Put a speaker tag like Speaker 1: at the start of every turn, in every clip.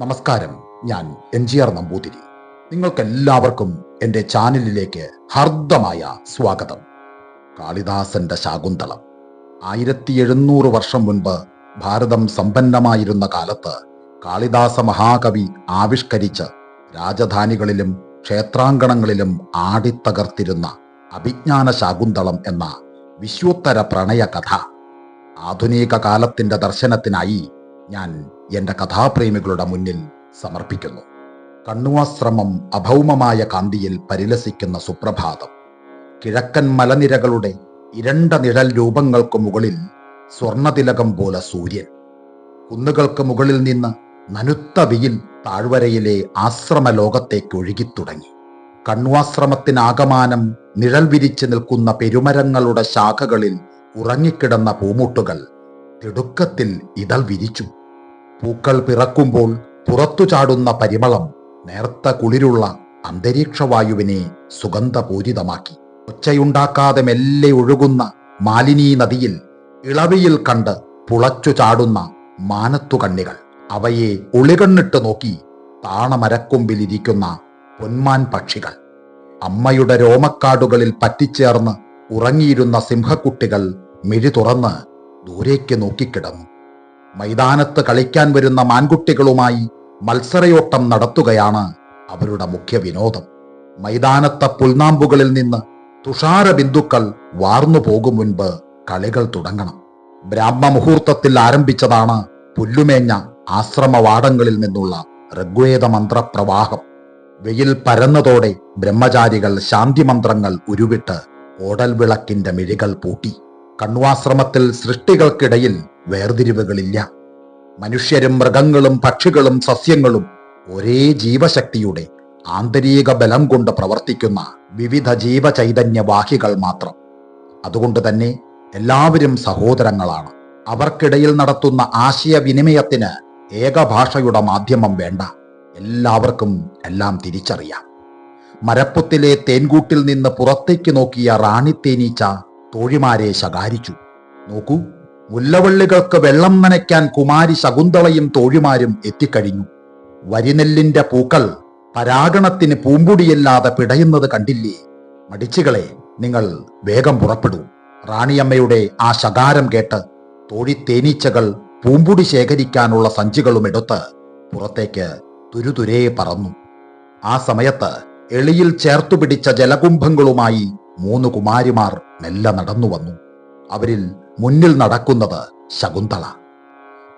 Speaker 1: നമസ്കാരം. ഞാൻ M G R Namboothiri. നിങ്ങൾക്കെല്ലാവർക്കും എന്റെ ചാനലിലേക്ക് ഹർദ്ദമായ സ്വാഗതം. കാളിദാസന്റെ ശാകുന്തളം. ആയിരത്തി എഴുന്നൂറ് വർഷം മുൻപ് ഭാരതം സമ്പന്നമായിരുന്ന കാലത്ത് കാളിദാസ മഹാകവി ആവിഷ്കരിച്ച് രാജധാനികളിലും ക്ഷേത്രാങ്കണങ്ങളിലും ആടിത്തകർത്തിരുന്ന അഭിജ്ഞാന ശാകുന്തളം എന്ന വിശ്വോത്തര പ്രണയ കഥ ആധുനിക കാലത്തിന്റെ ദർശനത്തിനായി ഞാൻ എന്റെ കഥാപ്രേമികളുടെ മുന്നിൽ സമർപ്പിക്കുന്നു. കണ്ണുവാശ്രമം അഭൗമമായ കാന്തിയിൽ പരിലസിക്കുന്ന സുപ്രഭാതം. കിഴക്കൻ മലനിരകളുടെ ഇരണ്ട നിഴൽ രൂപങ്ങൾക്ക് മുകളിൽ സ്വർണതിലകം പോലെ സൂര്യൻ. കുന്നുകൾക്ക് മുകളിൽ നിന്ന് നനുത്ത വെയിൽ താഴ്വരയിലെ ആശ്രമ ലോകത്തേക്ക് ഒഴുകിത്തുടങ്ങി. കണ്വാശ്രമത്തിനാകമാനം നിഴൽ വിരിച്ചു നിൽക്കുന്ന പെരുമരങ്ങളുടെ ശാഖകളിൽ ഉറങ്ങിക്കിടന്ന പൂമുട്ടുകൾ തിടുക്കത്തിൽ ഇതൾ വിരിച്ചു. പൂക്കൾ പിറക്കുമ്പോൾ പുറത്തു ചാടുന്ന പരിമളം നേർത്ത കുളിരുള്ള അന്തരീക്ഷവായുവിനെ സുഗന്ധപൂരിതമാക്കി. ഒച്ചയുണ്ടാക്കാതെ മെല്ലെ ഒഴുകുന്ന മാലിനീ നദിയിൽ ഇളവിയിൽ കണ്ട് പുളച്ചു ചാടുന്ന മാനത്തുകണ്ണികൾ. അവയെ ഒളികണ്ണിട്ട് നോക്കി താണമരക്കൊമ്പിലിരിക്കുന്ന പൊന്മാൻ പക്ഷികൾ. അമ്മയുടെ രോമക്കാടുകളിൽ പറ്റിച്ചേർന്ന് ഉറങ്ങിയിരുന്ന സിംഹക്കുട്ടികൾ മിഴി തുറന്ന് ദൂരേക്ക് നോക്കിക്കിടന്നു. മൈതാനത്ത് കളിക്കാൻ വരുന്ന മാൻകുട്ടികളുമായി മത്സരയോട്ടം നടത്തുകയാണ് അവരുടെ മുഖ്യ വിനോദം. മൈതാനത്തെ പുൽനാമ്പുകളിൽ നിന്ന് തുഷാര ബിന്ദുക്കൾ വാർന്നു പോകും മുൻപ് കളികൾ തുടങ്ങണം. ബ്രാഹ്മ മുഹൂർത്തത്തിൽ ആരംഭിച്ചതാണ് പുല്ലുമേഞ്ഞ ആശ്രമവാടങ്ങളിൽ നിന്നുള്ള ഋഗ്വേദ മന്ത്രപ്രവാഹം. വെയിൽ പരന്നതോടെ ബ്രഹ്മചാരികൾ ശാന്തി മന്ത്രങ്ങൾ ഉരുവിട്ട് ഓടൽ വിളക്കിന്റെ മിഴികൾ പൂട്ടി. കണ്വാശ്രമത്തിൽ സൃഷ്ടികൾക്കിടയിൽ വേർതിരിവുകളില്ല. മനുഷ്യരും മൃഗങ്ങളും പക്ഷികളും സസ്യങ്ങളും ഒരേ ജീവശക്തിയുടെ ആന്തരിക ബലം കൊണ്ട് പ്രവർത്തിക്കുന്ന വിവിധ ജീവചൈതന്യവാഹികൾ മാത്രം. അതുകൊണ്ട് തന്നെ എല്ലാവരും സഹോദരങ്ങളാണ്. അവർക്കിടയിൽ നടത്തുന്ന ആശയവിനിമയത്തിന് ഏകഭാഷയുടെ മാധ്യമം വേണ്ട. എല്ലാവർക്കും എല്ലാം തിരിച്ചറിയാം. മരപ്പുത്തിലെ തേൻകൂട്ടിൽ നിന്ന് പുറത്തേക്ക് നോക്കിയ റാണി തേനീച്ച തോഴിമാരെ ശകാരിച്ചു. നോക്കൂ മുല്ലവള്ളികൾക്ക് വെള്ളം നനയ്ക്കാൻ കുമാരി ശകുന്തളയും തോഴിമാരും എത്തിക്കഴിഞ്ഞു. വരിനെല്ലിന്റെ പൂക്കൾ പരാഗണത്തിന് പൂമ്പുടിയില്ലാതെ പിടയുന്നത് കണ്ടില്ലേ? മടിച്ചുകളെ നിങ്ങൾ വേഗം പുറപ്പെടൂ. റാണിയമ്മയുടെ ആ ശകാരം കേട്ട് തോഴി തേനീച്ചകൾ പൂമ്പുടി ശേഖരിക്കാനുള്ള സഞ്ചികളും എടുത്ത് പുറത്തേക്ക് തുരുതുരേ പറന്നു. ആ സമയത്ത് എളിയിൽ ചേർത്തു പിടിച്ച ജലകുംഭങ്ങളുമായി മൂന്ന് കുമാരിമാർ മെല്ലെ നടന്നു വന്നു. അവരിൽ മുന്നിൽ നടക്കുന്നത് ശകുന്തള.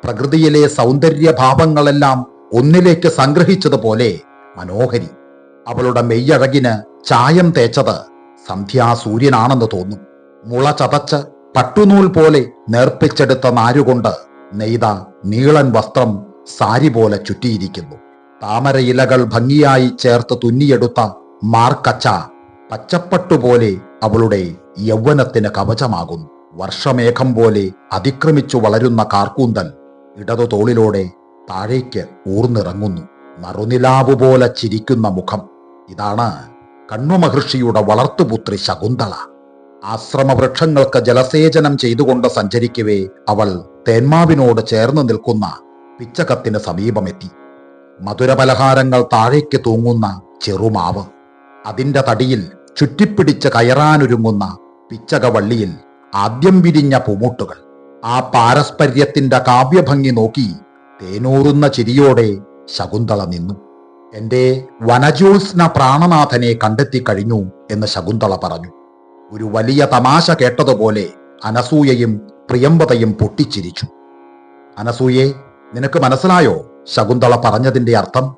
Speaker 1: പ്രകൃതിയിലെ സൗന്ദര്യഭാവങ്ങളെല്ലാം ഒന്നിലേക്ക് സംഗ്രഹിച്ചതുപോലെ മനോഹരി. അവളുടെ മെയ്യഴകിന് ചായം തേച്ചത് സന്ധ്യാസൂര്യനാണെന്ന് തോന്നും. മുള ചതച്ച് പട്ടുനൂൽ പോലെ നേർപ്പിച്ചെടുത്ത നാരുകൊണ്ട് നെയ്ത നീളൻ വസ്ത്രം സാരി പോലെ ചുറ്റിയിരിക്കുന്നു. താമര ഇലകൾ ഭംഗിയായി ചേർത്ത് തുന്നിയെടുത്ത മാർക്കച്ച പച്ചപ്പട്ടുപോലെ അവളുടെ യൗവനത്തിന് കവചമാകുന്നു. വർഷമേഘം പോലെ അതിക്രമിച്ചു വളരുന്ന കാർക്കൂന്തൽ ഇടതു തോളിലൂടെ താഴേക്ക് ഊർന്നിറങ്ങുന്നു. നറുനിലാവ് പോലെ ചിരിക്കുന്ന മുഖം. ഇതാണ് കണ്വമഹർഷിയുടെ വളർത്തുപുത്രി ശകുന്തള. ആശ്രമവൃക്ഷങ്ങൾക്ക് ജലസേചനം ചെയ്തുകൊണ്ട് സഞ്ചരിക്കവേ അവൾ തേന്മാവിനോട് ചേർന്ന് നിൽക്കുന്ന പിച്ചകത്തിന് സമീപമെത്തി. മധുരപലഹാരങ്ങൾ താഴേക്ക് തൂങ്ങുന്ന ചെറുമാവ്. അതിന്റെ തടിയിൽ ചുറ്റിപ്പിടിച്ച് കയറാനൊരുങ്ങുന്ന പിച്ചകവള്ളിയിൽ ആദ്യം വിരിഞ്ഞ പൂമുട്ടുകൾ. ആ പാരസ്പര്യത്തിന്റെ കാവ്യഭംഗി നോക്കി തേനൂറുന്ന ചിരിയോടെ ശകുന്തള നിന്നു. എന്റെ വനജോത്സ്ന പ്രാണനാഥനെ കണ്ടെത്തി കഴിഞ്ഞു എന്ന് ശകുന്തള പറഞ്ഞു. ഒരു വലിയ തമാശ കേട്ടതുപോലെ അനസൂയയും പ്രിയമ്പതയും പൊട്ടിച്ചിരിച്ചു. അനസൂയെ നിനക്ക് മനസ്സിലായോ? ശകുന്തള പറഞ്ഞതിന്റെ അർത്ഥം?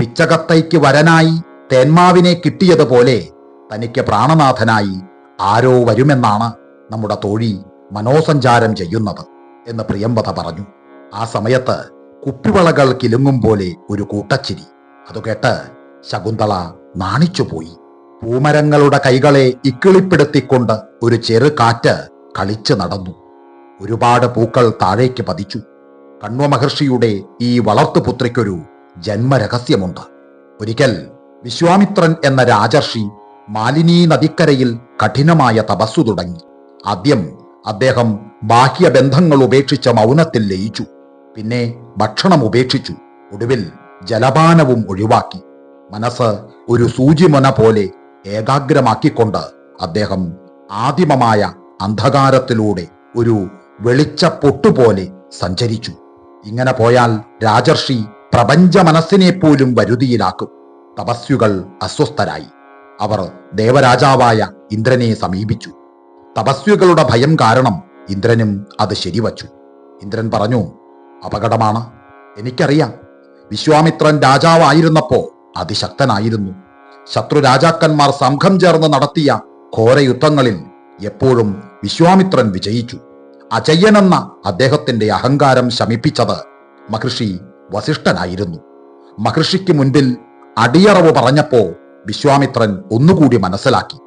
Speaker 1: പിച്ചകത്തൈക്ക് വരനായി തേന്മാവിനെ കിട്ടിയതുപോലെ തനിക്ക് പ്രാണനാഥനായി ആരോ വരുമെന്നാണ് നമ്മുടെ തോഴി മനോസഞ്ചാരം ചെയ്യുന്നത് എന്ന് പ്രിയമ്പത പറഞ്ഞു. ആ സമയത്ത് കുപ്പിവളകൾ കിലുങ്ങും പോലെ ഒരു കൂട്ടച്ചിരി. അത് കേട്ട് ശകുന്തള നാണിച്ചുപോയി. പൂമരങ്ങളുടെ കൈകളെ ഇക്കിളിപ്പെടുത്തിക്കൊണ്ട് ഒരു ചെറു കാറ്റ് കളിച്ചു നടന്നു. ഒരുപാട് പൂക്കൾ താഴേക്ക് പതിച്ചു. കണ്വ മഹർഷിയുടെ ഈ വളർത്തുപുത്രിക്കൊരു ജന്മരഹസ്യമുണ്ട്. ഒരിക്കൽ വിശ്വാമിത്രൻ എന്ന രാജർഷി മാലിനീ നദിക്കരയിൽ കഠിനമായ തപസ്സു തുടങ്ങി. ആദ്യം അദ്ദേഹം ബാഹ്യ ബന്ധങ്ങൾ ഉപേക്ഷിച്ച മൗനത്തിൽ ലയിച്ചു. പിന്നെ ഭക്ഷണം ഉപേക്ഷിച്ചു. ഒടുവിൽ ജലപാനവും ഒഴിവാക്കി. മനസ്സ് ഒരു സൂചിമൊന പോലെ ഏകാഗ്രമാക്കിക്കൊണ്ട് അദ്ദേഹം ആദിമമായ അന്ധകാരത്തിലൂടെ ഒരു വെളിച്ച പൊട്ടുപോലെ സഞ്ചരിച്ചു. ഇങ്ങനെ പോയാൽ രാജർഷി പ്രപഞ്ച മനസ്സിനെ പോലും വരുതിയിലാക്കും. തപസ്സുകൾ അസ്വസ്ഥരായി. അവർ ദേവരാജാവായ ഇന്ദ്രനെ സമീപിച്ചു. തപസ്വികളുടെ ഭയം കാരണം ഇന്ദ്രനും അത് ശരിവച്ചു. ഇന്ദ്രൻ പറഞ്ഞു അപകടമാണ്. എനിക്കറിയാം. വിശ്വാമിത്രൻ രാജാവായിരുന്നപ്പോ അതിശക്തനായിരുന്നു. ശത്രു രാജാക്കന്മാർ സംഘം ചേർന്ന് നടത്തിയ ഘോരയുദ്ധങ്ങളിൽ എപ്പോഴും വിശ്വാമിത്രൻ വിജയിച്ചു. അജയ്യനെന്ന അദ്ദേഹത്തിന്റെ അഹങ്കാരം ശമിപ്പിച്ചത് മഹർഷി വസിഷ്ഠനായിരുന്നു. മഹർഷിക്ക് മുൻപിൽ അടിയറവ് പറഞ്ഞപ്പോ വിശ്വാമിത്രൻ ഒന്നുകൂടി മനസ്സിലാക്കി.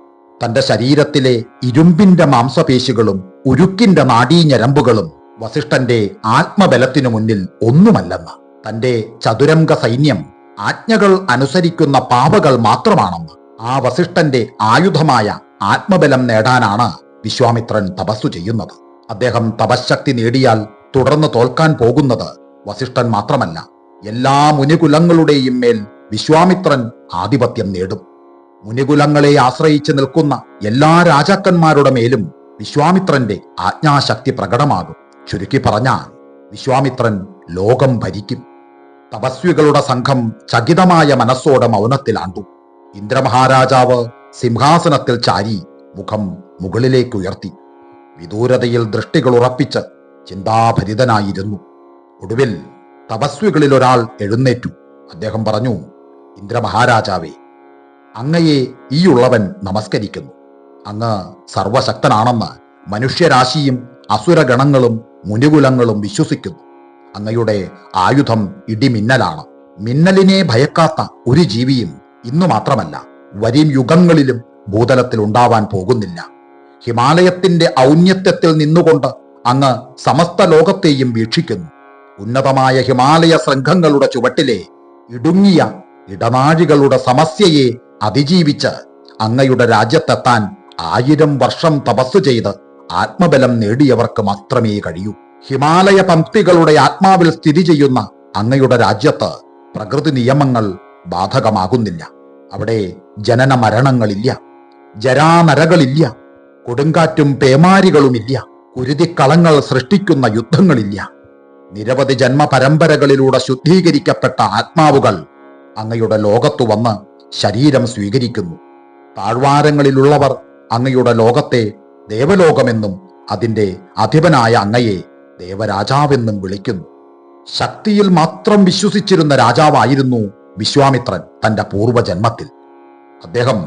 Speaker 1: തന്റെ ശരീരത്തിലെ ഇരുമ്പിന്റെ മാംസപേശികളും ഉരുക്കിന്റെ നാഡീഞരമ്പുകളും വസിഷ്ഠന്റെ ആത്മബലത്തിനു മുന്നിൽ ഒന്നുമല്ലെന്ന്. തന്റെ ചതുരംഗ സൈന്യം ആജ്ഞകൾ അനുസരിക്കുന്ന പാവകൾ മാത്രമാണെന്ന് ആ വസിഷ്ഠന്റെ ആയുധമായ ആത്മബലം നേടാനാണ് വിശ്വാമിത്രൻ തപസ്സു ചെയ്യുന്നത്. അദ്ദേഹം തപശക്തി നേടിയാൽ തുടർന്ന് തോൽക്കാൻ പോകുന്നത് വസിഷ്ഠൻ മാത്രമല്ല. എല്ലാ മുനികുലങ്ങളുടെയും മേൽ വിശ്വാമിത്രൻ ആധിപത്യം നേടും. മുനികുലങ്ങളെ ആശ്രയിച്ച് നിൽക്കുന്ന എല്ലാ രാജാക്കന്മാരുടെ മേലും വിശ്വാമിത്രന്റെ ആജ്ഞാശക്തി പ്രകടമാകും. ചുരുക്കി പറഞ്ഞാൽ വിശ്വാമിത്രൻ ലോകം ഭരിക്കും. തപസ്വികളുടെ സംഘം ചകിതമായ മനസ്സോടെ മൗനത്തിലാണ്ടു ഇന്ദ്രമഹാരാജാവ് സിംഹാസനത്തിൽ ചാരി മുഖം മുകളിലേക്ക് ഉയർത്തി വിദൂരതയിൽ ദൃഷ്ടികൾ ഉറപ്പിച്ച് ചിന്താഭരിതനായിരുന്നു. ഒടുവിൽ തപസ്വികളിൽ ഒരാൾ എഴുന്നേറ്റു. അദ്ദേഹം പറഞ്ഞു ഇന്ദ്രമഹാരാജാവേ അങ്ങയെ ഈ ഉള്ളവൻ നമസ്കരിക്കുന്നു. അങ്ങ് സർവശക്തനാണെന്ന് മനുഷ്യരാശിയും അസുരഗണങ്ങളും മുനികുലങ്ങളും വിശ്വസിക്കുന്നു. അങ്ങയുടെ ആയുധം ഇടിമിന്നലാണ്. മിന്നലിനെ ഭയക്കാത്ത ഒരു ജീവിയും ഇന്നു മാത്രമല്ല വരും യുഗങ്ങളിലും ഭൂതലത്തിൽ ഉണ്ടാവാൻ പോകുന്നില്ല. ഹിമാലയത്തിന്റെ ഔന്നത്യത്തിൽ നിന്നുകൊണ്ട് അങ്ങ് സമസ്ത ലോകത്തെയും വീക്ഷിക്കുന്നു. ഉന്നതമായ ഹിമാലയ ശൃംഖങ്ങളുടെ ചുവട്ടിലെ ഇടുങ്ങിയ ഇടനാഴികളുടെ സമസ്യയെ അതിജീവിച്ച് അങ്ങയുടെ രാജ്യത്തെത്താൻ ആയിരം വർഷം തപസ് ചെയ്ത് ആത്മബലം നേടിയവർക്ക് മാത്രമേ കഴിയൂ. ഹിമാലയ പംക്തികളുടെ ആത്മാവിൽ സ്ഥിതി ചെയ്യുന്ന അങ്ങയുടെ രാജ്യത്ത് പ്രകൃതി നിയമങ്ങൾ ബാധകമാകുന്നില്ല. അവിടെ ജനന മരണങ്ങളില്ല ജരാനരകളില്ല. കൊടുങ്കാറ്റും പേമാരികളുമില്ല. കുരുതിക്കളങ്ങൾ സൃഷ്ടിക്കുന്ന യുദ്ധങ്ങളില്ല. നിരവധി ജന്മ പരമ്പരകളിലൂടെ ശുദ്ധീകരിക്കപ്പെട്ട ആത്മാവുകൾ അങ്ങയുടെ ലോകത്തു വന്ന് ശരീരം സ്വീകരിക്കുന്നു. താഴ്വാരങ്ങളിലുള്ളവർ അങ്ങയുടെ ലോകത്തെ ദേവലോകമെന്നും അതിന്റെ അധിപനായ അങ്ങയെ ദേവരാജാവെന്നും വിളിക്കുന്നു. ശക്തിയിൽ മാത്രം വിശ്വസിച്ചിരുന്ന രാജാവായിരുന്നു വിശ്വാമിത്രൻ തന്റെ പൂർവജന്മത്തിൽ അദ്ദേഹം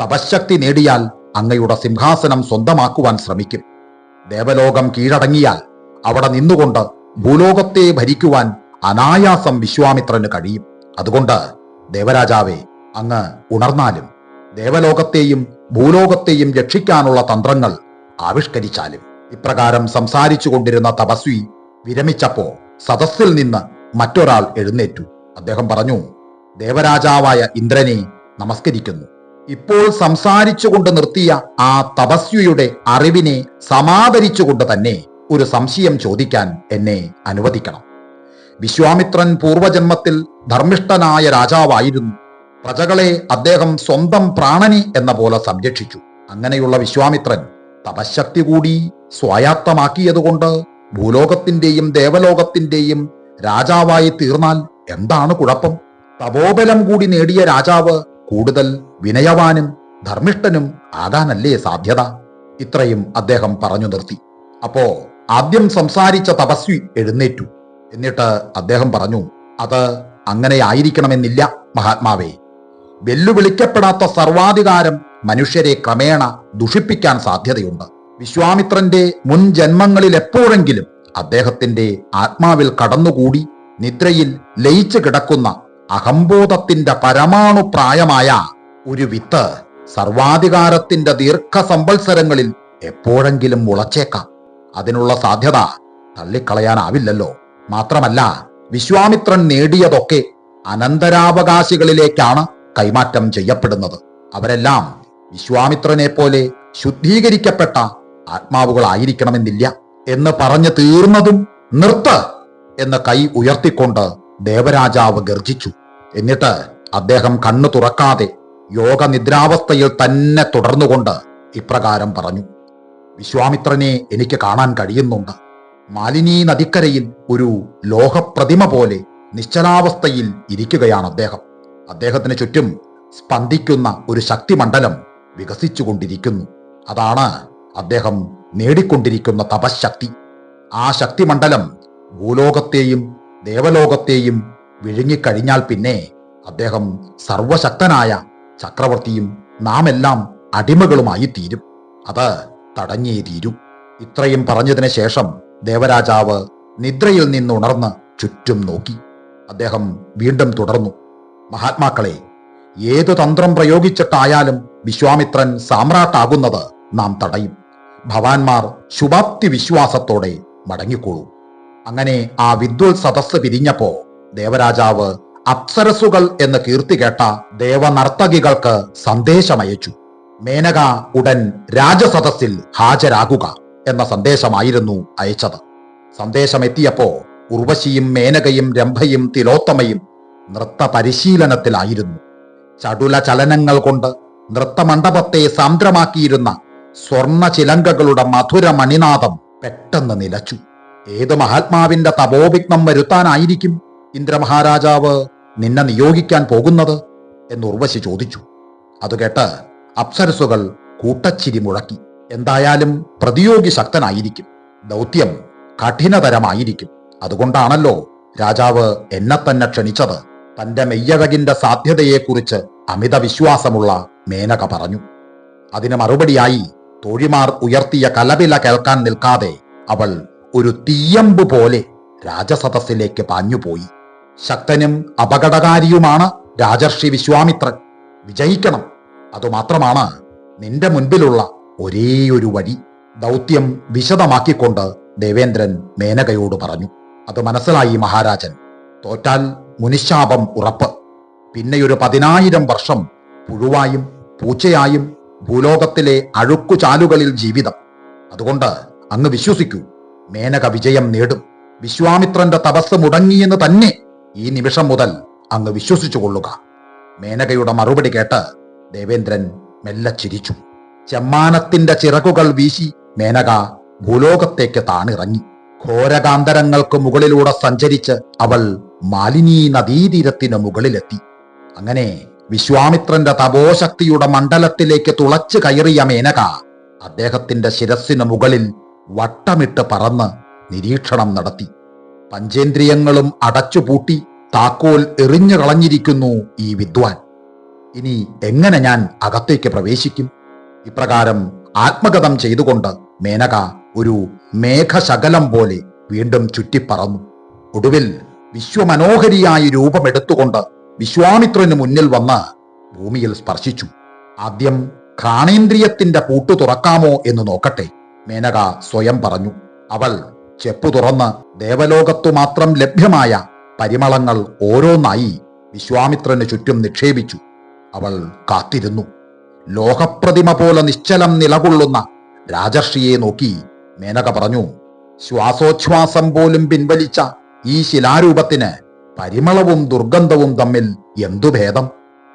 Speaker 1: തപശക്തി നേടിയാൽ അങ്ങയുടെ സിംഹാസനം സ്വന്തമാക്കുവാൻ ശ്രമിക്കും. ദേവലോകം കീഴടങ്ങിയാൽ അവിടെ നിന്നുകൊണ്ട് ഭൂലോകത്തെ ഭരിക്കുവാൻ അനായാസം വിശ്വാമിത്രന് കഴിയും. അതുകൊണ്ട് ദേവരാജാവെ അങ്ങ് ഉണർന്നാലും ദേവലോകത്തെയും ഭൂലോകത്തെയും രക്ഷിക്കാനുള്ള തന്ത്രങ്ങൾ ആവിഷ്കരിച്ചാലും. ഇപ്രകാരം സംസാരിച്ചു കൊണ്ടിരുന്ന തപസ്വി വിരമിച്ചപ്പോ സദസ്സിൽ നിന്ന് മറ്റൊരാൾ എഴുന്നേറ്റു. അദ്ദേഹം പറഞ്ഞു ദേവരാജാവായ ഇന്ദ്രനെ നമസ്കരിക്കുന്നു. ഇപ്പോൾ സംസാരിച്ചുകൊണ്ട് നിർത്തിയ ആ തപസ്വിയുടെ അറിവിനെ സമാദരിച്ചുകൊണ്ട് തന്നെ ഒരു സംശയം ചോദിക്കാൻ എന്നെ അനുവദിക്കണം. വിശ്വാമിത്രൻ പൂർവജന്മത്തിൽ ധർമ്മിഷ്ഠനായ രാജാവായിരുന്നു. പ്രജകളെ അദ്ദേഹം സ്വന്തം പ്രാണനി എന്ന പോലെ സംരക്ഷിച്ചു. അങ്ങനെയുള്ള വിശ്വാമിത്രൻ തപശക്തി കൂടി സ്വായത്തമാക്കിയതുകൊണ്ട് ഭൂലോകത്തിന്റെയും ദേവലോകത്തിന്റെയും രാജാവായി തീർന്നാൽ എന്താണ് കുഴപ്പം? തപോബലം കൂടി നേടിയ രാജാവ് കൂടുതൽ വിനയവാനും ധർമ്മിഷ്ഠനും ആകാനല്ലേ സാധ്യത? ഇത്രയും അദ്ദേഹം പറഞ്ഞു നിർത്തി. അപ്പോ ആദ്യം സംസാരിച്ച തപസ്വി എഴുന്നേറ്റു. എന്നിട്ട് അദ്ദേഹം പറഞ്ഞു അത് അങ്ങനെ ആയിരിക്കണമെന്നില്ല മഹാത്മാവേ. വെല്ലുവിളിക്കപ്പെടാത്ത സർവാധികാരം മനുഷ്യരെ ക്രമേണ ദുഷിപ്പിക്കാൻ സാധ്യതയുണ്ട്. വിശ്വാമിത്രന്റെ മുൻ ജന്മങ്ങളിൽ എപ്പോഴെങ്കിലും അദ്ദേഹത്തിന്റെ ആത്മാവിൽ കടന്നുകൂടി നിദ്രയിൽ ലയിച്ചു കിടക്കുന്ന അഹംബോധത്തിന്റെ പരമാണു പ്രായമായ ഒരു വിത്ത് സർവാധികാരത്തിന്റെ ദീർഘ സമ്പത്സരങ്ങളിൽ എപ്പോഴെങ്കിലും മുളച്ചേക്കാം. അതിനുള്ള സാധ്യത തള്ളിക്കളയാനാവില്ലല്ലോ. മാത്രമല്ല വിശ്വാമിത്രൻ നേടിയതൊക്കെ അനന്തരാവകാശികളിലേക്കാണ് കൈമാറ്റം ചെയ്യപ്പെടുന്നത്. അവരെല്ലാം വിശ്വാമിത്രനെ പോലെ ശുദ്ധീകരിക്കപ്പെട്ട ആത്മാവുകളായിരിക്കണമെന്നില്ല എന്ന് പറഞ്ഞു തീർന്നതും നിർത്ത് എന്ന് കൈ ഉയർത്തിക്കൊണ്ട് ദേവരാജാവ് ഗർജിച്ചു. എന്നിട്ട് അദ്ദേഹം കണ്ണു തുറക്കാതെ യോഗനിദ്രാവസ്ഥയിൽ തന്നെ തുടർന്നുകൊണ്ട് ഇപ്രകാരം പറഞ്ഞു. വിശ്വാമിത്രനെ എനിക്ക് കാണാൻ കഴിയുന്നുണ്ട്. മാലിനീ നദിക്കരയിൽ ഒരു ലോഹപ്രതിമ പോലെ നിശ്ചലാവസ്ഥയിൽ ഇരിക്കുകയാണ് അദ്ദേഹം. അദ്ദേഹത്തിന് ചുറ്റും സ്പന്ദിക്കുന്ന ഒരു ശക്തിമണ്ഡലം വികസിച്ചുകൊണ്ടിരിക്കുന്നു. അതാണ് അദ്ദേഹം നേടിക്കൊണ്ടിരിക്കുന്ന തപശക്തി. ആ ശക്തിമണ്ഡലം ഭൂലോകത്തെയും ദേവലോകത്തെയും വിഴുങ്ങിക്കഴിഞ്ഞാൽ പിന്നെ അദ്ദേഹം സർവശക്തനായ ചക്രവർത്തിയും നാം എല്ലാം അടിമകളുമായി തീരും അത് തടഞ്ഞേ തീരൂ. ഇത്രയും പറഞ്ഞതിന് ശേഷം ദേവരാജാവ് നിദ്രയിൽ നിന്നുണർന്ന് ചുറ്റും നോക്കി. അദ്ദേഹം വീണ്ടും തുടർന്നു. മഹാത്മാക്കളെ ഏതു തന്ത്രം പ്രയോഗിച്ചിട്ടായാലും വിശ്വാമിത്രൻ സാമ്രാട്ടാകുന്നത് നാം തടയും. ഭവാന്മാർ ശുഭാപ്തി വിശ്വാസത്തോടെ മടങ്ങിക്കോളൂ അങ്ങനെ ആ വിദ്വൽ സദസ് പിരിഞ്ഞപ്പോ ദേവരാജാവ് അപ്സരസുകൾ എന്ന് കീർത്തി കേട്ട ദേവനർത്തകികൾക്ക് സന്ദേശമയച്ചു. മേനക ഉടൻ രാജസദസ്സിൽ ഹാജരാകുക. എന്ന സന്ദേശമായിരുന്നു അയച്ചത്. സന്ദേശമെത്തിയപ്പോ ഉർവശിയും മേനകയും രംഭയും തിലോത്തമയും നൃത്ത പരിശീലനത്തിലായിരുന്നു. ചടുല ചലനങ്ങൾ കൊണ്ട് നൃത്തമണ്ഡപത്തെ സാന്ദ്രമാക്കിയിരുന്ന സ്വർണ ചിലങ്കകളുടെ മധുര മണിനാഥം പെട്ടെന്ന് നിലച്ചു. ഏത് മഹാത്മാവിന്റെ തപോവിഘ്നം വരുത്താനായിരിക്കും ഇന്ദ്രമഹാരാജാവ് നിന്നെ നിയോഗിക്കാൻ പോകുന്നത്? എന്ന് ഉർവശി ചോദിച്ചു. അത് കേട്ട് അപ്സരസുകൾ കൂട്ടച്ചിരി മുഴക്കി. എന്തായാലും പ്രതിയോഗി ശക്തനായിരിക്കും. ദൗത്യം കഠിനതരമായിരിക്കും. അതുകൊണ്ടാണല്ലോ രാജാവ് എന്നെ തന്നെ ക്ഷണിച്ചത്. തന്റെ മെയ്യഴകിന്റെ സാധ്യതയെക്കുറിച്ച് അമിത വിശ്വാസമുള്ള മേനക പറഞ്ഞു. അതിന് മറുപടിയായി തോഴിമാർ ഉയർത്തിയ കലപില കേൾക്കാൻ നിൽക്കാതെ അവൾ ഒരു തീയമ്പ് പോലെ രാജസദസ്സിലേക്ക് പാഞ്ഞുപോയി. ശക്തനും അപകടകാരിയുമാണ് രാജർഷി വിശ്വാമിത്രൻ. വിജയിക്കണം. അതുമാത്രമാണ് നിന്റെ മുൻപിലുള്ള ഒരേയൊരു വഴി ദൗത്യം വിശദമാക്കിക്കൊണ്ട് ദേവേന്ദ്രൻ മേനകയോട് പറഞ്ഞു. അത് മനസ്സിലായി മഹാരാജൻ. തോറ്റാൽ മുനിശാപം ഉറപ്പ്. പിന്നെയൊരു പതിനായിരം വർഷം പുഴുവായും പൂച്ചയായും ഭൂലോകത്തിലെ അഴുക്കുചാലുകളിൽ ജീവിതം. അതുകൊണ്ട് അങ്ങ് വിശ്വസിക്കൂ മേനക വിജയം നേടും. വിശ്വാമിത്രന്റെ തപസ് മുടങ്ങിയെന്ന് തന്നെ ഈ നിമിഷം മുതൽ അങ്ങ് വിശ്വസിച്ചു കൊള്ളുക. മേനകയുടെ മറുപടി കേട്ട് ദേവേന്ദ്രൻ മെല്ലെ ചിരിച്ചു. ചെമ്മാനത്തിന്റെ ചിറകുകൾ വീശി മേനക ഭൂലോകത്തേക്ക് താണിറങ്ങി. ഘോരകാന്തരങ്ങൾക്ക് മുകളിലൂടെ സഞ്ചരിച്ച് അവൾ മാലിനി നദീതീരത്തിന് മുകളിലെത്തി. അങ്ങനെ വിശ്വാമിത്രന്റെ തപോശക്തിയുടെ മണ്ഡലത്തിലേക്ക് തുളച്ചു കയറിയ മേനക അദ്ദേഹത്തിന്റെ ശിരസിന് മുകളിൽ വട്ടമിട്ട് പറന്ന് നിരീക്ഷണം നടത്തി. പഞ്ചേന്ദ്രിയങ്ങളും അടച്ചുപൂട്ടി താക്കോൽ എറിഞ്ഞു കളഞ്ഞിരിക്കുന്നു ഈ വിദ്വാൻ. ഇനി എങ്ങനെ ഞാൻ അകത്തേക്ക് പ്രവേശിക്കും? ഇപ്രകാരം ആത്മഗതം ചെയ്തുകൊണ്ട് മേനക ഒരു മേഘശകലം പോലെ വീണ്ടും ചുറ്റിപ്പറന്നു. ഒടുവിൽ വിശ്വമനോഹരിയായി രൂപമെടുത്തുകൊണ്ട് വിശ്വാമിത്രന് മുന്നിൽ വന്ന് ഭൂമിയിൽ സ്പർശിച്ചു. ആദ്യം ഘ്രാണേന്ദ്രിയത്തിന്റെ പൂട്ടു തുറക്കാമോ എന്ന് നോക്കട്ടെ മേനക സ്വയം പറഞ്ഞു. അവൾ ചെപ്പു തുറന്ന് ദേവലോകത്തു മാത്രം ലഭ്യമായ പരിമളങ്ങൾ ഓരോന്നായി വിശ്വാമിത്രന് ചുറ്റും നിക്ഷേപിച്ചു. അവൾ കാത്തിരുന്നു. ലോഹപ്രതിമ പോലെ നിശ്ചലം നിലകൊള്ളുന്ന രാജർഷിയെ നോക്കി മേനക പറഞ്ഞു ശ്വാസോച്ഛ്വാസം പോലും പിൻവലിച്ച ഈ ശിലാരൂപത്തിന് പരിമളവും ദുർഗന്ധവും തമ്മിൽ എന്തു ഭേദം?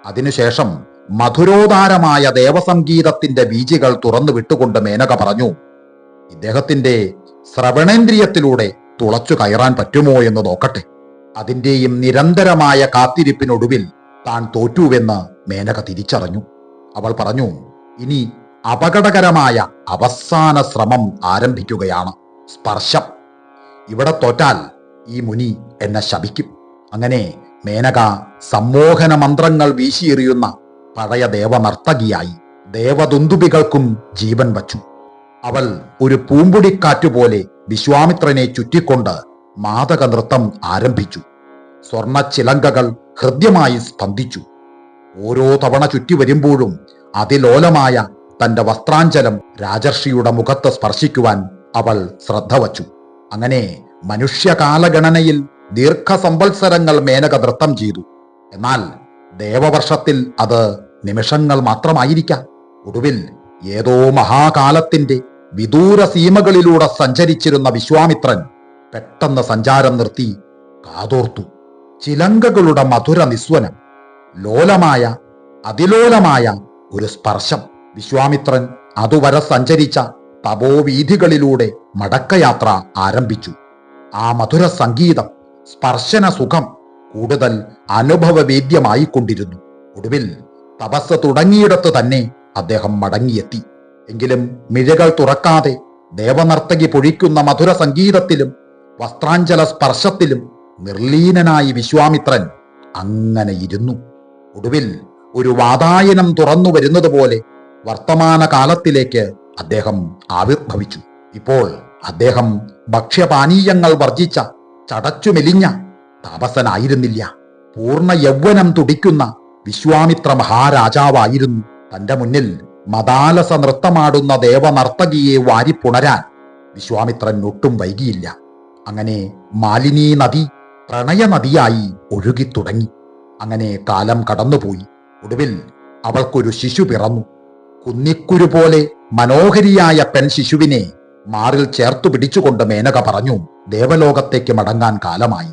Speaker 1: അതിനുശേഷം മധുരോദാരമായ ദേവസംഗീതത്തിന്റെ ബീജികൾ തുറന്നു വിട്ടുകൊണ്ട് മേനക പറഞ്ഞു ഇദ്ദേഹത്തിന്റെ ശ്രവണേന്ദ്രിയത്തിലൂടെ തുളച്ചു കയറാൻ പറ്റുമോ എന്ന് നോക്കട്ടെ. അതിന്റെയും നിരന്തരമായ കാത്തിരിപ്പിനൊടുവിൽ താൻ തോറ്റുവെന്ന് മേനക തിരിച്ചറിഞ്ഞു. അവൾ പറഞ്ഞു ഇനി അപകടകരമായ അവസാന ശ്രമം ആരംഭിക്കുകയാണ്. സ്പർശം. ഇവിടെ തോറ്റാൽ ഈ മുനി എന്നെ ശപിക്കും. അങ്ങനെ മേനക സമ്മോഹന മന്ത്രങ്ങൾ വീശിയെറിയുന്ന പഴയ ദേവനർത്തകിയായി ദേവദുന്തുബികൾക്കും ജീവൻ വച്ചു. അവൾ ഒരു പൂമ്പൊടിക്കാറ്റുപോലെ വിശ്വാമിത്രനെ ചുറ്റിക്കൊണ്ട് മാതക നൃത്തം ആരംഭിച്ചു. സ്വർണ ചിലങ്കകൾ ഹൃദ്യമായി സ്പന്ദിച്ചു. ഓരോ തവണ ചുറ്റി വരുമ്പോഴും അതിലോലമായ തന്റെ വസ്ത്രാഞ്ചലം രാജർഷിയുടെ മുഖത്ത് സ്പർശിക്കുവാൻ അവൾ ശ്രദ്ധ വച്ചു. അങ്ങനെ മനുഷ്യകാലഗണനയിൽ ദീർഘസംവത്സരങ്ങൾ മേനക നൃത്തം ചെയ്തു. എന്നാൽ ദേവവർഷത്തിൽ അത് നിമിഷങ്ങൾ മാത്രമായിരിക്കാം. ഒടുവിൽ ഏതോ മഹാകാലത്തിന്റെ വിദൂര സീമകളിലൂടെ സഞ്ചരിച്ചിരുന്ന വിശ്വാമിത്രൻ പെട്ടെന്ന് സഞ്ചാരം നിർത്തി കാതോർത്തു. ചിലങ്കകളുടെ മധുര നിസ്വനം. ലോലമായ അതിലോലമായ ഒരു സ്പർശം. വിശ്വാമിത്രൻ അതുവരെ സഞ്ചരിച്ച തപോവീഥികളിലൂടെ മടക്കയാത്ര ആരംഭിച്ചു. ആ മധുര സംഗീതം സ്പർശന സുഖം കൂടുതൽ അനുഭവവേദ്യമായിക്കൊണ്ടിരുന്നു. ഒടുവിൽ തപസ് തുടങ്ങിയിടത്ത് തന്നെ അദ്ദേഹം മടങ്ങിയെത്തി. എങ്കിലും മിഴകൾ തുറക്കാതെ ദേവനർത്തകി പൊഴിക്കുന്ന മധുര സംഗീതത്തിലും വസ്ത്രാഞ്ചല സ്പർശത്തിലും നിർലീനനായി വിശ്വാമിത്രൻ അങ്ങനെ ഇരുന്നു. ഒടുവിൽ ഒരു വാതായനം തുറന്നു വരുന്നത് പോലെ വർത്തമാന കാലത്തിലേക്ക് അദ്ദേഹം ആവിർഭവിച്ചു. ഇപ്പോൾ അദ്ദേഹം ഭക്ഷ്യപാനീയങ്ങൾ വർജിച്ച ചടച്ചുമെലിഞ്ഞ താപസനായിരുന്നില്ല. പൂർണ യൗവനം തുടിക്കുന്ന വിശ്വാമിത്ര മഹാരാജാവായിരുന്നു. തന്റെ മുന്നിൽ മതാലസ നൃത്തമാടുന്ന ദേവനർത്തകിയെ വാരിപ്പുണരാൻ വിശ്വാമിത്രൻ ഒട്ടും വൈകിയില്ല. അങ്ങനെ മാലിനീ നദി പ്രണയ നദിയായി ഒഴുകിത്തുടങ്ങി. അങ്ങനെ കാലം കടന്നുപോയി. ഒടുവിൽ അവൾക്കൊരു ശിശു പിറന്നു. കുന്നിക്കുരു പോലെ മനോഹരിയായ പെൺ ശിശുവിനെ മാറിൽ ചേർത്തു പിടിച്ചുകൊണ്ട് മേനക പറഞ്ഞു ദേവലോകത്തേക്ക് മടങ്ങാൻ കാലമായി.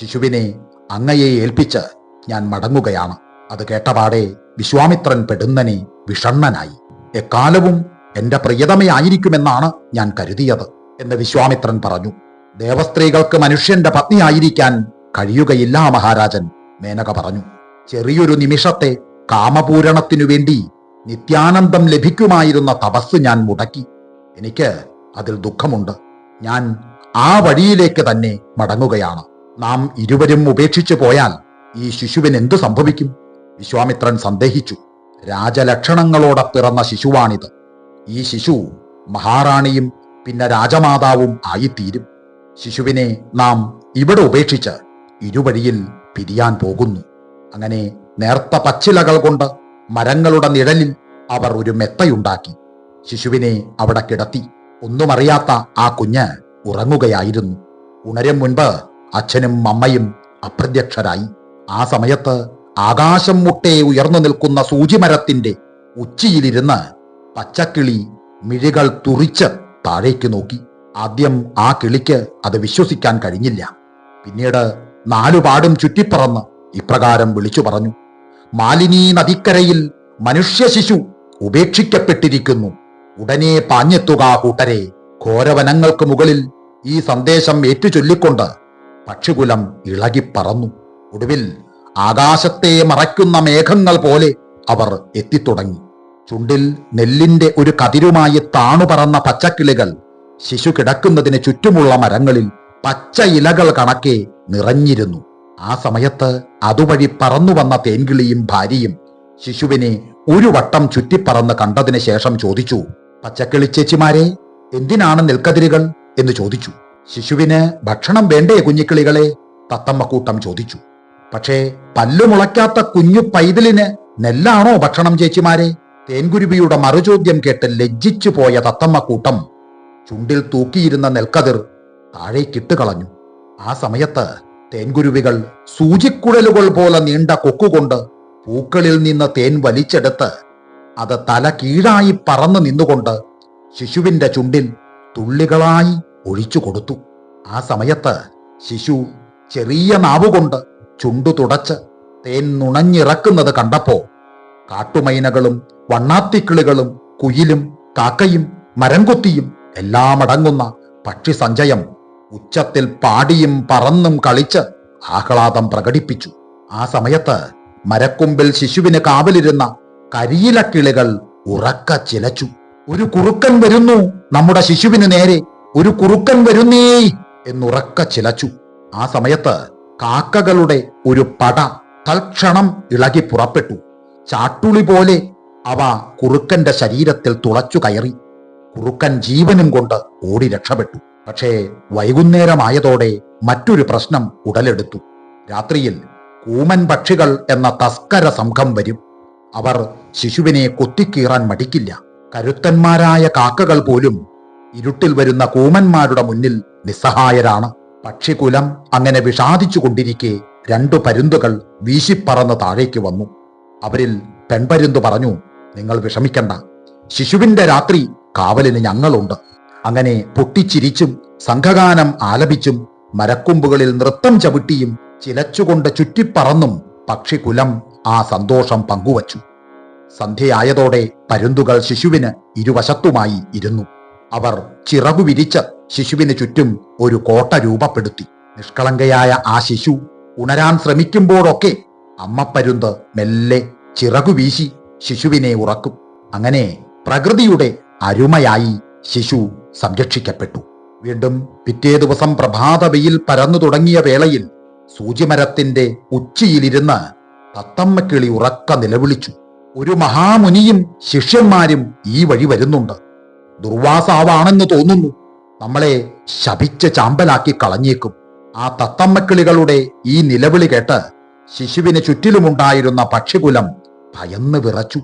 Speaker 1: ശിശുവിനെ അങ്ങയെ ഏൽപ്പിച്ച് ഞാൻ മടങ്ങുകയാണ്. അത് കേട്ടപാടെ വിശ്വാമിത്രൻ പെടുന്നനെ വിഷണ്ണനായി. എക്കാലവും എന്റെ പ്രിയതമയായിരിക്കുമെന്നാണ് ഞാൻ കരുതിയത് എന്ന് വിശ്വാമിത്രൻ പറഞ്ഞു. ദേവസ്ത്രീകൾക്ക് മനുഷ്യന്റെ പത്നിയായിരിക്കാൻ കഴിയുകയില്ല മഹാരാജൻ. മേനക പറഞ്ഞു. ചെറിയൊരു നിമിഷത്തെ കാമപൂരണത്തിനു വേണ്ടി നിത്യാനന്ദം ലഭിക്കുമായിരുന്ന തപസ് ഞാൻ മുടക്കി. എനിക്ക് അതിൽ ദുഃഖമുണ്ട്. ഞാൻ ആ വഴിയിലേക്ക് തന്നെ മടങ്ങുകയാണ്. നാം ഇരുവരും ഉപേക്ഷിച്ചു പോയാൽ ഈ ശിശുവിന് എന്തു സംഭവിക്കും? വിശ്വാമിത്രൻ സന്ദേഹിച്ചു. രാജലക്ഷണങ്ങളോടെ പിറന്ന ശിശുവാണിത്. ഈ ശിശു മഹാറാണിയും പിന്നെ രാജമാതാവും ആയിത്തീരും. ശിശുവിനെ നാം ഇവിടെ ഉപേക്ഷിച്ച് ഇരുവഴിയിൽ പിരിയാൻ പോകുന്നു. അങ്ങനെ നേർത്ത പച്ചിലകൾ കൊണ്ട് മരങ്ങളുടെ നിഴലിൽ അവർ ഒരു മെത്തയുണ്ടാക്കി. ശിശുവിനെ അവിടെ കിടത്തി. ഒന്നും അറിയാത്ത ആ കുഞ്ഞ് ഉറങ്ങുകയായിരുന്നു. ഉണരും മുൻപ് അച്ഛനും അമ്മയും അപ്രത്യക്ഷരായി. ആ സമയത്ത് ആകാശം മുട്ടേ ഉയർന്നു നിൽക്കുന്ന സൂചിമരത്തിന്റെ ഉച്ചിയിലിരുന്ന് പച്ചക്കിളി മിഴികൾ തുറിച്ച് താഴേക്ക് നോക്കി. ആദ്യം ആ കിളിക്ക് അത് വിശ്വസിക്കാൻ കഴിഞ്ഞില്ല. പിന്നീട് നാലുപാടും ചുറ്റിപ്പറന്ന് ഇപ്രകാരം വിളിച്ചു പറഞ്ഞു. മാലിനി നദിക്കരയിൽ മനുഷ്യ ശിശു ഉപേക്ഷിക്കപ്പെട്ടിരിക്കുന്നു. ഉടനെ പാഞ്ഞെത്തുക കൂട്ടരെ. ഘോരവനങ്ങൾക്ക് മുകളിൽ ഈ സന്ദേശം ഏറ്റുചൊല്ലിക്കൊണ്ട് പക്ഷികുലം ഇളകിപ്പറന്നു. ഒടുവിൽ ആകാശത്തെ മറയ്ക്കുന്ന മേഘങ്ങൾ പോലെ അവർ എത്തിത്തുടങ്ങി. ചുണ്ടിൽ നെല്ലിന്റെ ഒരു കതിരുമായി താണുപറന്ന പച്ചക്കിളികൾ ശിശു കിടക്കുന്നതിന് ചുറ്റുമുള്ള മരങ്ങളിൽ പച്ച ഇലകൾ കണക്കെ നിറഞ്ഞിരുന്നു. ആ സമയത്ത് അതുവഴി പറന്നു വന്ന തേൻകിളിയും ഭാര്യയും ശിശുവിനെ ഒരു വട്ടം ചുറ്റിപ്പറന്ന് കണ്ടതിന് ശേഷം ചോദിച്ചു പച്ചക്കിളി ചേച്ചിമാരെ എന്തിനാണ് നെൽക്കതിരുകൾ? എന്ന് ചോദിച്ചു. ശിശുവിന് ഭക്ഷണം വേണ്ടേ കുഞ്ഞിക്കിളികളെ? തത്തമ്മക്കൂട്ടം ചോദിച്ചു. പക്ഷേ പല്ലുമുളയ്ക്കാത്ത കുഞ്ഞു പൈതലിന് നെല്ലാണോ ഭക്ഷണം ചേച്ചിമാരെ? തേൻകുരുവിയുടെ മറുചോദ്യം കേട്ട് ലജ്ജിച്ചു പോയ തത്തമ്മക്കൂട്ടം ചുണ്ടിൽ തൂക്കിയിരുന്ന നെൽക്കതിർ താഴേക്കിട്ട് കളഞ്ഞു ആ സമയത്ത് തേൻകുരുവികൾ സൂചിക്കുഴലുകൾ പോലെ നീണ്ട കൊക്കുകൊണ്ട് പൂക്കളിൽ നിന്ന് തേൻ വലിച്ചെടുത്ത് അത് തല കീഴായി പറന്നു നിന്നുകൊണ്ട് ശിശുവിന്റെ ചുണ്ടിൽ തുള്ളികളായി ഒഴിച്ചു കൊടുത്തു. ആ സമയത്ത് ശിശു ചെറിയ നാവുകൊണ്ട് ചുണ്ടു തുടച്ച് തേൻ നുണഞ്ഞിറക്കുന്നത് കണ്ടപ്പോ കാട്ടുമൈനകളും വണ്ണാത്തിക്കിളികളും കുയിലും കാക്കയും മരംകൊത്തിയും എല്ലാം അടങ്ങുന്ന പക്ഷിസഞ്ചയം ഉച്ചത്തിൽ പാടിയും പറന്നും കളിച്ച് ആഹ്ലാദം പ്രകടിപ്പിച്ചു. ആ സമയത്ത് മരക്കുമ്പിൽ ശിശുവിന് കാവലിരുന്ന കരിയിലക്കിളികൾ ഉറക്ക ചിലച്ചു. ഒരു കുറുക്കൻ വരുന്നു നമ്മുടെ ശിശുവിന് നേരെ ഒരു കുറുക്കൻ വരുന്നേ എന്നുറക്ക ചിലച്ചു. ആ സമയത്ത് കാക്കകളുടെ ഒരു പട തൽക്ഷണം ഇളകി പുറപ്പെട്ടു. ചാട്ടുളി പോലെ അവ കുറുക്കന്റെ ശരീരത്തിൽ തുളച്ചു കയറി. കുറുക്കൻ ജീവനും കൊണ്ട് ഓടി രക്ഷപ്പെട്ടു. പക്ഷേ വൈകുന്നേരമായതോടെ മറ്റൊരു പ്രശ്നം ഉടലെടുത്തു. രാത്രിയിൽ കൂമൻ പക്ഷികൾ എന്ന തസ്കര സംഘം വരും. അവർ ശിശുവിനെ കൊത്തിക്കീറാൻ മടിക്കില്ല. കരുത്തന്മാരായ കാക്കകൾ പോലും ഇരുട്ടിൽ വരുന്ന കൂമന്മാരുടെ മുന്നിൽ നിസ്സഹായരാണ്. പക്ഷികുലം അങ്ങനെ വിഷാദിച്ചു കൊണ്ടിരിക്കെ രണ്ടു പരുന്തുകൾ വീശിപ്പറന്ന് താഴേക്ക് വന്നു. അവരിൽ പെൺപരുന്തു പറഞ്ഞു നിങ്ങൾ വിഷമിക്കണ്ട. ശിശുവിന്റെ രാത്രി കാവലിന് ഞങ്ങളുണ്ട്. അങ്ങനെ പൊട്ടിച്ചിരിച്ചും സംഘഗാനം ആലപിച്ചും മരക്കൊമ്പുകളിൽ നൃത്തം ചവിട്ടിയും ചിലച്ചുകൊണ്ട് ചുറ്റിപ്പറന്നും പക്ഷികുലം ആ സന്തോഷം പങ്കുവച്ചു. സന്ധ്യയായതോടെ പരുന്തുകൾ ശിശുവിന് ഇരുവശത്തുമായി ഇരുന്നു. അവർ ചിറകു വിരിച്ച് ശിശുവിന് ചുറ്റും ഒരു കോട്ട രൂപപ്പെടുത്തി. നിഷ്കളങ്കയായ ആ ശിശു ഉണരാൻ ശ്രമിക്കുമ്പോഴൊക്കെ അമ്മപ്പരുന്ത് മെല്ലെ ചിറകു വീശി ശിശുവിനെ ഉറക്കും. അങ്ങനെ പ്രകൃതിയുടെ അരുമയായി ശിശു സംരക്ഷിക്കപ്പെട്ടു. വീണ്ടും പിറ്റേ ദിവസം പ്രഭാത വെയിൽ പരന്നു തുടങ്ങിയ വേളയിൽ സൂചിമരത്തിന്റെ ഉച്ചിയിലിരുന്ന് തത്തമ്മക്കിളി ഉറക്ക നിലവിളിച്ചു. ഒരു മഹാമുനിയും ശിഷ്യന്മാരും ഈ വഴി വരുന്നുണ്ട്. ദുർവാസാവാണെന്ന് തോന്നുന്നു. നമ്മളെ ശപിച്ച് ചാമ്പലാക്കി കളഞ്ഞേക്കും. ആ തത്തമ്മക്കിളികളുടെ ഈ നിലവിളി കേട്ട് ശിശുവിന് ചുറ്റിലുമുണ്ടായിരുന്ന പക്ഷികുലം ഭയന്ന് വിറച്ചു.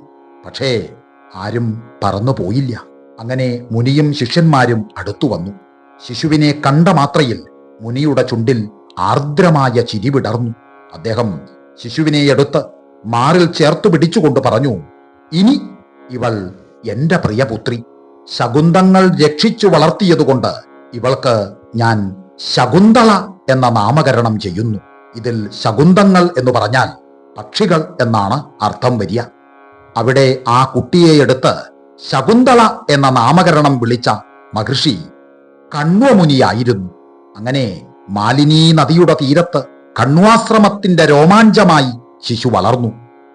Speaker 1: പക്ഷേ ആരും പറന്നു പോയില്ല. അങ്ങനെ മുനിയും ശിഷ്യന്മാരും അടുത്തു വന്നു. ശിശുവിനെ കണ്ട മാത്രയിൽ മുനിയുടെ ചുണ്ടിൽ ആർദ്രമായ ചിരി വിടർന്നു. അദ്ദേഹം ശിശുവിനെ എടുത്ത് മാറിൽ ചേർത്തു പിടിച്ചുകൊണ്ട് പറഞ്ഞു ഇനി ഇവൾ എന്റെ പ്രിയപുത്രി. ശകുന്തങ്ങൾ രക്ഷിച്ചു വളർത്തിയതുകൊണ്ട് ഇവൾക്ക് ഞാൻ ശകുന്തള എന്ന നാമകരണം ചെയ്യുന്നു. ഇതിൽ ശകുന്തങ്ങൾ എന്ന് പറഞ്ഞാൽ പക്ഷികൾ എന്നാണ് അർത്ഥം വരിക. അവിടെ ആ കുട്ടിയെ എടുത്ത് ശകുന്തള എന്ന നാമകരണം വിളിച്ച മഹർഷി കണ്വമുനിയായിരുന്നു. അങ്ങനെ മാലിനി നദിയുടെ തീരത്ത് കണ്വാശ്രമത്തിന്റെ രോമാഞ്ചമായി ശിശു വളർന്നു.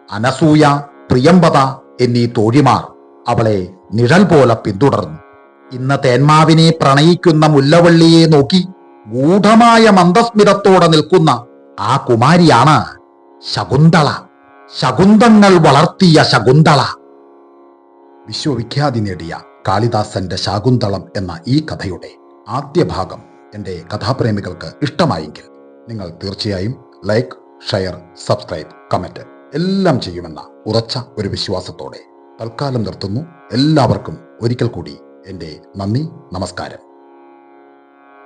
Speaker 1: അനസൂയ പ്രിയമ്പത എന്നീ തോഴിമാർ അവളെ നിഴൽ പോലെ പിന്തുടർന്നു. ഇന്ന് തേന്മാവിനെ പ്രണയിക്കുന്ന മുല്ലവള്ളിയെ നോക്കി ഗൂഢമായ മന്ദസ്മിതത്തോടെ നിൽക്കുന്ന ആ കുമാരിയാണ് ശകുന്തള. ശകുന്തങ്ങൾ വളർത്തിയ ശകുന്തള. വിശ്വവിഖ്യാതി നേടിയ കാളിദാസന്റെ ശാകുന്തളം എന്ന ഈ കഥയുടെ ആദ്യ ഭാഗം എന്റെ കഥാപ്രേമികൾക്ക് ഇഷ്ടമായെങ്കിൽ നിങ്ങൾ തീർച്ചയായും ലൈക്ക് ഷെയർ സബ്സ്ക്രൈബ് കമന്റ് എല്ലാം ചെയ്യുമെന്ന ഉറച്ച ഒരു വിശ്വാസത്തോടെ തൽക്കാലം നിർത്തുന്നു. എല്ലാവർക്കും ഒരിക്കൽ കൂടി എന്റെ നന്ദി നമസ്കാരം.